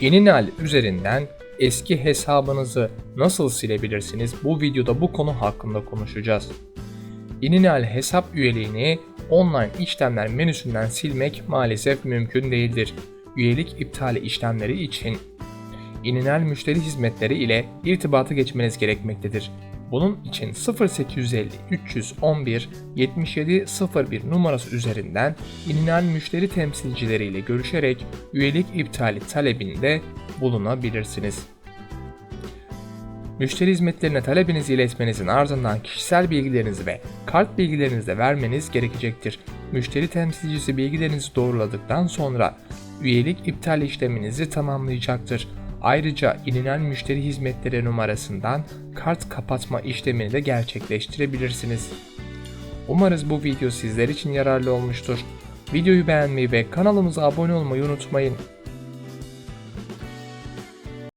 Yeninal üzerinden eski hesabınızı nasıl silebilirsiniz? Bu videoda bu konu hakkında konuşacağız. Yeninal hesap üyeliğini online işlemler menüsünden silmek maalesef mümkün değildir. Üyelik iptali işlemleri için Yeninal müşteri hizmetleri ile irtibata geçmeniz gerekmektedir. Bunun için 0850 311 7701 numarası üzerinden Yeninal müşteri temsilcileriyle görüşerek üyelik iptali talebinde bulunabilirsiniz. Müşteri hizmetlerine talebinizi iletmenizin ardından kişisel bilgilerinizi ve kart bilgilerinizi de vermeniz gerekecektir. Müşteri temsilcisi bilgilerinizi doğruladıktan sonra üyelik iptal işleminizi tamamlayacaktır. Ayrıca ilinen müşteri hizmetleri numarasından kart kapatma işlemini de gerçekleştirebilirsiniz. Umarız bu video sizler için yararlı olmuştur. Videoyu beğenmeyi ve kanalımıza abone olmayı unutmayın.